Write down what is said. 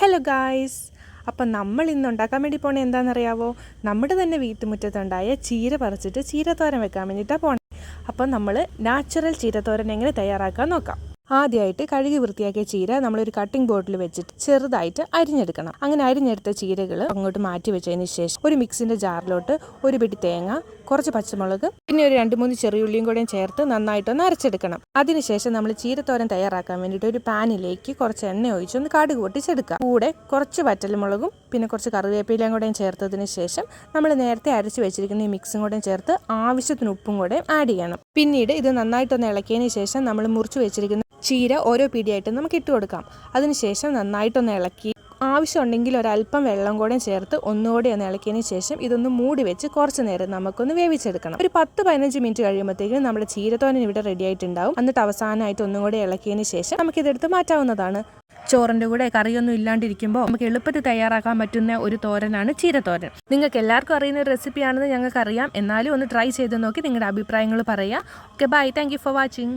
Hello guys അപ്പം നമ്മൾ ഇന്ന് ഉണ്ടാക്കാൻ വേണ്ടി പോണേ എന്താണെന്നറിയാവോ? നമ്മുടെ തന്നെ വീട്ടുമുറ്റത്തുണ്ടായ ചീര പറിച്ചിട്ട് ചീരത്തോരൻ വെക്കാൻ വേണ്ടിയിട്ടാണ് പോണേ. അപ്പം നമ്മൾ നാച്ചുറൽ ചീരത്തോരൻ എങ്ങനെ തയ്യാറാക്കാൻ നോക്കാം. ആദ്യമായിട്ട് കഴുകി വൃത്തിയാക്കിയ ചീര നമ്മളൊരു കട്ടിംഗ് ബോർഡിൽ വെച്ചിട്ട് ചെറുതായിട്ട് അരിഞ്ഞെടുക്കണം. അങ്ങനെ അരിഞ്ഞെടുത്ത ചീരകൾ അങ്ങോട്ട് മാറ്റി വെച്ചതിന് ശേഷം ഒരു മിക്സിന്റെ ജാറിലോട്ട് ഒരു പിടി തേങ്ങ കുറച്ച് പച്ചമുളക് പിന്നെ ഒരു രണ്ട് മൂന്ന് ചെറിയുള്ളിയും കൂടെയും ചേർത്ത് നന്നായിട്ടൊന്ന് അരച്ചെടുക്കണം. അതിനുശേഷം നമ്മൾ ചീരത്തോരൻ തയ്യാറാക്കാൻ വേണ്ടിയിട്ട് ഒരു പാനിലേക്ക് കുറച്ച് എണ്ണ ഒഴിച്ച് ഒന്ന് കടുക് പൊട്ടിച്ചെടുക്കുക. കൂടെ കുറച്ച് വറ്റൽമുളകും പിന്നെ കുറച്ച് കറിവേപ്പിലയും കൂടെയും ചേർത്തതിന് ശേഷം നമ്മൾ നേരത്തെ അരച്ച് വെച്ചിരിക്കുന്ന ഈ മിക്സും കൂടെയും ചേർത്ത് ആവശ്യത്തിന് ഉപ്പും കൂടെ ആഡ് ചെയ്യണം. പിന്നീട് ഇത് നന്നായിട്ടൊന്ന് ഇളക്കിയതിന് ശേഷം നമ്മൾ മുറിച്ച് വെച്ചിരിക്കുന്ന ചീര ഓരോ പിടിയായിട്ട് നമുക്ക് ഇട്ട് കൊടുക്കാം. അതിനുശേഷം നന്നായിട്ടൊന്ന് ഇളക്കി ആവശ്യമുണ്ടെങ്കിൽ ഒരല്പം വെള്ളം കൂടെ ചേർത്ത് ഒന്നുകൂടി ഒന്ന് ഇളക്കിയതിന് ശേഷം ഇതൊന്ന് മൂടി വെച്ച് കുറച്ച് നേരം നമുക്കൊന്ന് വേവിച്ചെടുക്കണം. ഒരു പത്ത് പതിനഞ്ച് മിനിറ്റ് കഴിയുമ്പോഴത്തേക്കും നമ്മുടെ ചീരത്തോരൻ ഇവിടെ റെഡി ആയിട്ടുണ്ടാവും. എന്നിട്ട് അവസാനമായിട്ട് ഒന്നും കൂടി ഇളക്കിയതിന് ശേഷം നമുക്കിതെടുത്ത് മാറ്റാവുന്നതാണ്. ചോറിന്റെ കൂടെ കറിയൊന്നും ഇല്ലാണ്ടിരിക്കുമ്പോൾ നമുക്ക് എളുപ്പത്തിൽ തയ്യാറാക്കാൻ പറ്റുന്ന ഒരു തോരനാണ് ചീരത്തോരൻ. നിങ്ങൾക്ക് എല്ലാവർക്കും അറിയുന്ന ഒരു റെസിപ്പിയാണെന്ന് ഞങ്ങൾക്കറിയാം. എന്നാലും ഒന്ന് ട്രൈ ചെയ്ത് നോക്കി നിങ്ങളുടെ അഭിപ്രായങ്ങൾ പറയാം okay bye thank for watching